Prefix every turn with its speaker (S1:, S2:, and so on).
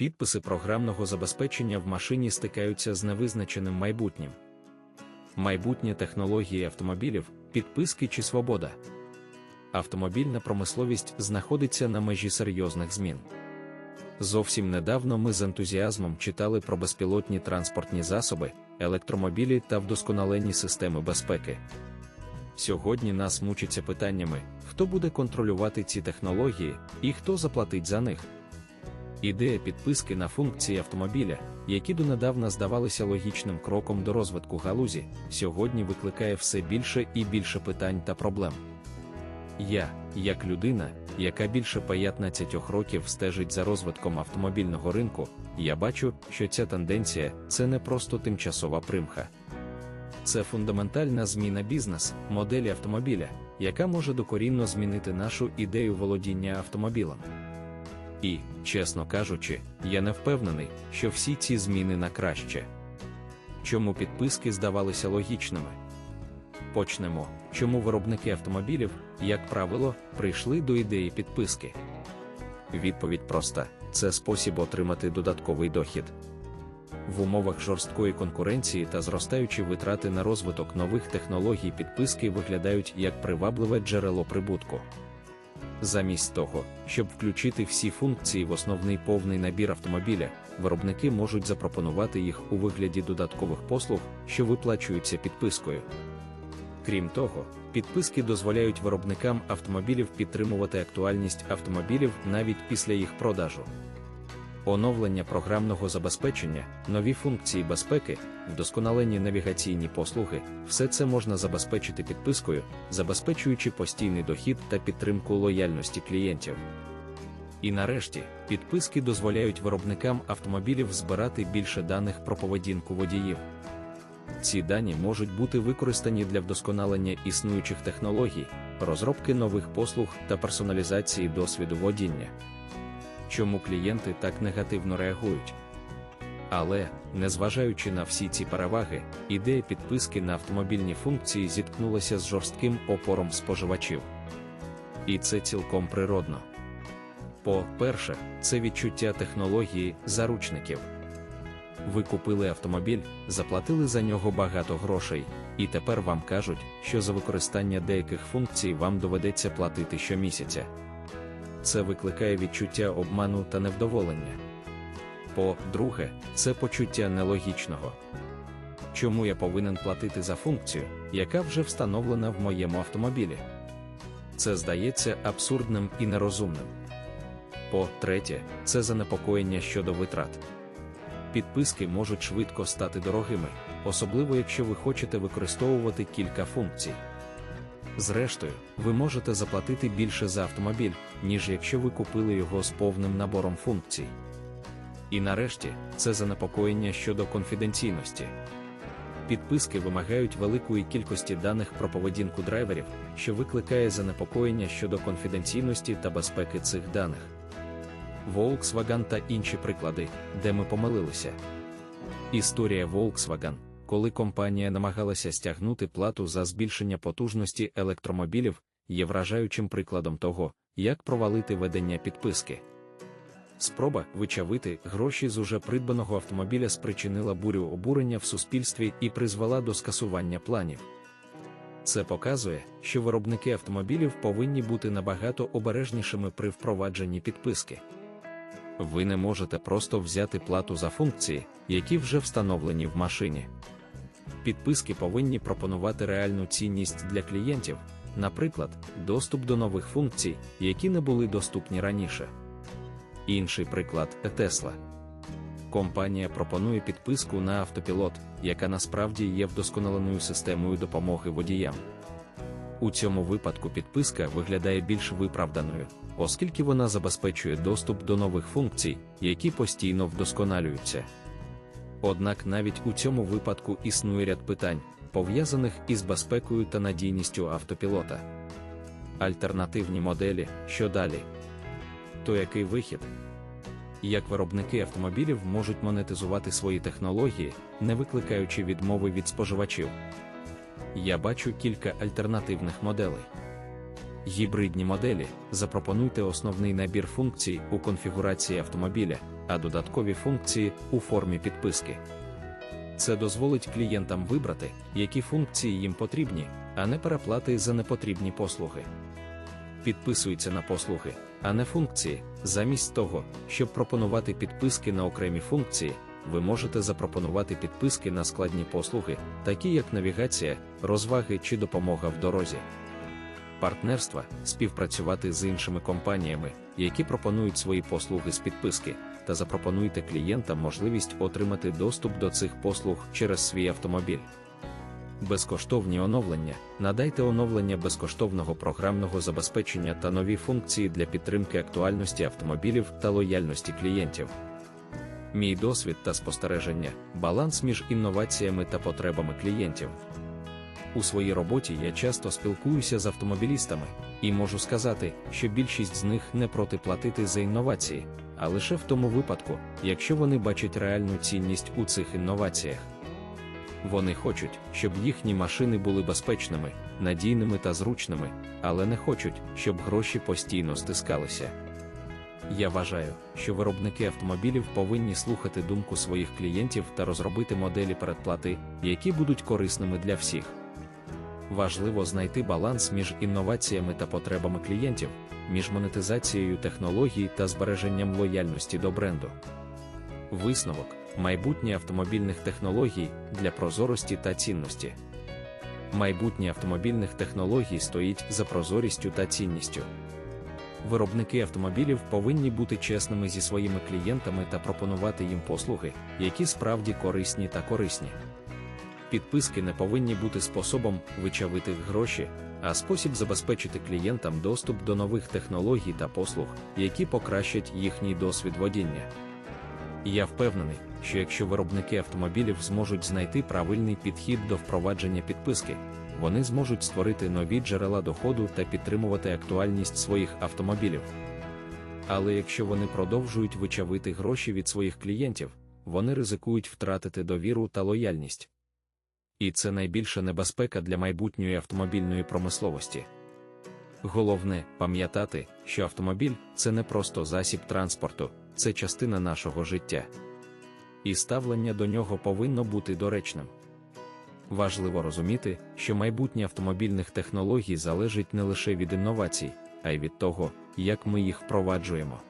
S1: Підписи програмного забезпечення в машині стикаються з невизначеним майбутнім. Майбутнє технології автомобілів, підписки чи свобода. Автомобільна промисловість знаходиться на межі серйозних змін. Зовсім недавно ми з ентузіазмом читали про безпілотні транспортні засоби, електромобілі та вдосконалені системи безпеки. Сьогодні нас мучиться питаннями, хто буде контролювати ці технології і хто заплатить за них. Ідея підписки на функції автомобіля, які донедавна здавалися логічним кроком до розвитку галузі, сьогодні викликає все більше і більше питань та проблем. Я, як людина, яка більше 15 років стежить за розвитком автомобільного ринку, я бачу, що ця тенденція це не просто тимчасова примха. Це фундаментальна зміна бізнес, моделі автомобіля, яка може докорінно змінити нашу ідею володіння автомобілем. І, чесно кажучи, я не впевнений, що всі ці зміни на краще. Чому підписки здавалися логічними? Почнемо, чому виробники автомобілів, як правило, прийшли до ідеї підписки. Відповідь проста: це спосіб отримати додатковий дохід. В умовах жорсткої конкуренції та зростаючі витрати на розвиток нових технологій підписки виглядають як привабливе джерело прибутку. Замість того, щоб включити всі функції в основний повний набір автомобіля, виробники можуть запропонувати їх у вигляді додаткових послуг, що виплачуються підпискою. Крім того, підписки дозволяють виробникам автомобілів підтримувати актуальність автомобілів навіть після їх продажу. Оновлення програмного забезпечення, нові функції безпеки, вдосконалені навігаційні послуги все це можна забезпечити підпискою, забезпечуючи постійний дохід та підтримку лояльності клієнтів. І нарешті, підписки дозволяють виробникам автомобілів збирати більше даних про поведінку водіїв. Ці дані можуть бути використані для вдосконалення існуючих технологій, розробки нових послуг та персоналізації досвіду водіння. Чому клієнти так негативно реагують? Але, незважаючи на всі ці переваги, ідея підписки на автомобільні функції зіткнулася з жорстким опором споживачів. І це цілком природно. По-перше, це відчуття технології заручників. Ви купили автомобіль, заплатили за нього багато грошей, і тепер вам кажуть, що за використання деяких функцій вам доведеться платити щомісяця. Це викликає відчуття обману та невдоволення. По-друге, це почуття нелогічного. Чому я повинен платити за функцію, яка вже встановлена в моєму автомобілі? Це здається абсурдним і нерозумним. По-третє, це занепокоєння щодо витрат. Підписки можуть швидко стати дорогими, особливо якщо ви хочете використовувати кілька функцій. Зрештою, ви можете заплатити більше за автомобіль, ніж якщо ви купили його з повним набором функцій. І нарешті, це занепокоєння щодо конфіденційності. Підписки вимагають великої кількості даних про поведінку драйверів, що викликає занепокоєння щодо конфіденційності та безпеки цих даних. Volkswagen та інші приклади, де ми помилилися. Історія Volkswagen, коли компанія намагалася стягнути плату за збільшення потужності електромобілів, є вражаючим прикладом того, як провалити ведення підписки. Спроба вичавити гроші з уже придбаного автомобіля спричинила бурю обурення в суспільстві і призвела до скасування планів. Це показує, що виробники автомобілів повинні бути набагато обережнішими при впровадженні підписки. Ви не можете просто взяти плату за функції, які вже встановлені в машині. Підписки повинні пропонувати реальну цінність для клієнтів, наприклад, доступ до нових функцій, які не були доступні раніше. Інший приклад Tesla. Компанія пропонує підписку на автопілот, яка насправді є вдосконаленою системою допомоги водіям. У цьому випадку підписка виглядає більш виправданою, оскільки вона забезпечує доступ до нових функцій, які постійно вдосконалюються. Однак навіть у цьому випадку існує ряд питань, пов'язаних із безпекою та надійністю автопілота. Альтернативні моделі, що далі? То який вихід? Як виробники автомобілів можуть монетизувати свої технології, не викликаючи відмови від споживачів? Я бачу кілька альтернативних моделей. Гібридні моделі запропонуйте основний набір функцій у конфігурації автомобіля, а додаткові функції у формі підписки. Це дозволить клієнтам вибрати, які функції їм потрібні, а не переплати за непотрібні послуги. Підписуються на послуги, а не функції. Замість того, щоб пропонувати підписки на окремі функції, ви можете запропонувати підписки на складні послуги, такі як навігація, розваги чи допомога в дорозі. Партнерства співпрацювати з іншими компаніями, які пропонують свої послуги з підписки, та запропонуйте клієнтам можливість отримати доступ до цих послуг через свій автомобіль. Безкоштовні оновлення. Надайте оновлення безкоштовного програмного забезпечення та нові функції для підтримки актуальності автомобілів та лояльності клієнтів. Мій досвід та спостереження баланс між інноваціями та потребами клієнтів. У своїй роботі я часто спілкуюся з автомобілістами і можу сказати, що більшість з них не проти платити за інновації, а лише в тому випадку, якщо вони бачать реальну цінність у цих інноваціях. Вони хочуть, щоб їхні машини були безпечними, надійними та зручними, але не хочуть, щоб гроші постійно стискалися. Я вважаю, що виробники автомобілів повинні слухати думку своїх клієнтів та розробити моделі передплати, які будуть корисними для всіх. Важливо знайти баланс між інноваціями та потребами клієнтів, між монетизацією технологій та збереженням лояльності до бренду. Висновок майбутнє автомобільних технологій для прозорості та цінності. Майбутнє автомобільних технологій стоїть за прозорістю та цінністю. Виробники автомобілів повинні бути чесними зі своїми клієнтами та пропонувати їм послуги, які справді корисні та корисні. Підписки не повинні бути способом вичавити гроші, а спосіб забезпечити клієнтам доступ до нових технологій та послуг, які покращать їхній досвід водіння. Я впевнений, що якщо виробники автомобілів зможуть знайти правильний підхід до впровадження підписки, вони зможуть створити нові джерела доходу та підтримувати актуальність своїх автомобілів. Але якщо вони продовжують вичавити гроші від своїх клієнтів, вони ризикують втратити довіру та лояльність. І це найбільша небезпека для майбутньої автомобільної промисловості. Головне пам'ятати, що автомобіль це не просто засіб транспорту, це частина нашого життя. І ставлення до нього повинно бути доречним. Важливо розуміти, що майбутнє автомобільних технологій залежить не лише від інновацій, а й від того, як ми їх впроваджуємо.